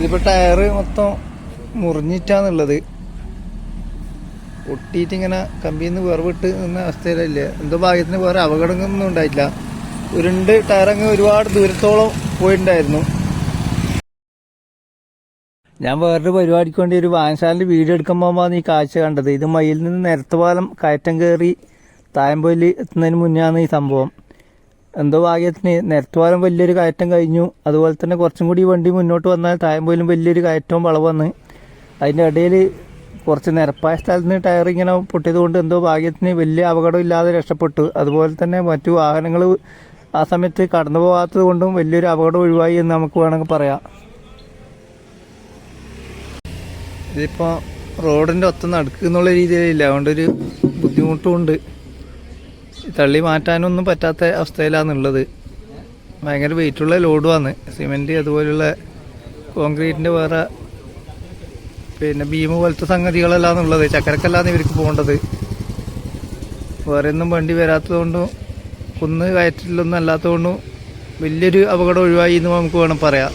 ഇതിപ്പോ ടയറ് മൊത്തം മുറിഞ്ഞിട്ടാന്നുള്ളത്. പൊട്ടിയിട്ട് ഇങ്ങനെ കമ്പിയിൽ നിന്ന് വേർവിട്ട് നിന്ന അവസ്ഥയിലല്ലേ. എന്തോ ഭാഗ്യത്തിന് വേറെ അപകടങ്ങളൊന്നും ഉണ്ടായിട്ടില്ല. ഉരുണ്ട് ടയറങ്ങ് ഒരുപാട് ദൂരത്തോളം പോയിട്ടുണ്ടായിരുന്നു. ഞാൻ വേറൊരു പരിപാടിക്ക് വേണ്ടി ഒരു വായനശാലയിൽ വീഡിയോ എടുക്കാൻ പോകുമ്പോൾ ഈ കാഴ്ച കണ്ടത്. ഇത് മയിൽ നിന്ന് നിരത്തുപാലം കയറ്റം കയറി തായമ്പൊലി എത്തുന്നതിന് മുന്നാണ് ഈ സംഭവം. എന്തോ ഭാഗ്യത്തിന് നിരത്തുപാലം വലിയൊരു കയറ്റം കഴിഞ്ഞു. അതുപോലെ തന്നെ കുറച്ചും കൂടി വണ്ടി മുന്നോട്ട് വന്നാൽ തായമ്പൊയിലും വലിയൊരു കയറ്റവും വളവ് വന്ന് അതിന്റെ ഇടയിൽ കുറച്ച് നിരപ്പായ സ്ഥലത്ത് നിന്ന് ടയർ ഇങ്ങനെ പൊട്ടിയത് കൊണ്ട് എന്തോ ഭാഗ്യത്തിന് വലിയ അപകടം ഇല്ലാതെ രക്ഷപ്പെട്ടു. അതുപോലെ തന്നെ മറ്റു വാഹനങ്ങൾ ആ സമയത്ത് കടന്നു പോകാത്തത് കൊണ്ടും വലിയൊരു അപകടം ഒഴിവായി എന്ന് നമുക്ക് വേണമെങ്കിൽ പറയാം. ഇതിപ്പോൾ റോഡിന്റെ ഒത്ത നടുക്ക് എന്നുള്ള രീതിയിലില്ല. അതുകൊണ്ടൊരു ബുദ്ധിമുട്ടുമുണ്ട് തള്ളി മാറ്റാനൊന്നും പറ്റാത്ത അവസ്ഥയിലാണുള്ളത് ഭയങ്കര വെയിറ്റുള്ള ലോഡുമാണ് സിമെന്റ് അതുപോലുള്ള കോൺക്രീറ്റിന്റെ വേറെ പിന്നെ ബീം പോലത്തെ സംഗതികളെല്ലാം ഉള്ളത് ചക്കരക്കല്ലാണ് ഇവർക്ക് പോകേണ്ടത്. വേറെ ഒന്നും വണ്ടി വരാത്തതുകൊണ്ടും കുന്ന് കയറ്റിലൊന്നും അല്ലാത്തതുകൊണ്ടും വലിയൊരു അപകടം ഒഴിവായി എന്ന് നമുക്ക് വേണം പറയാം.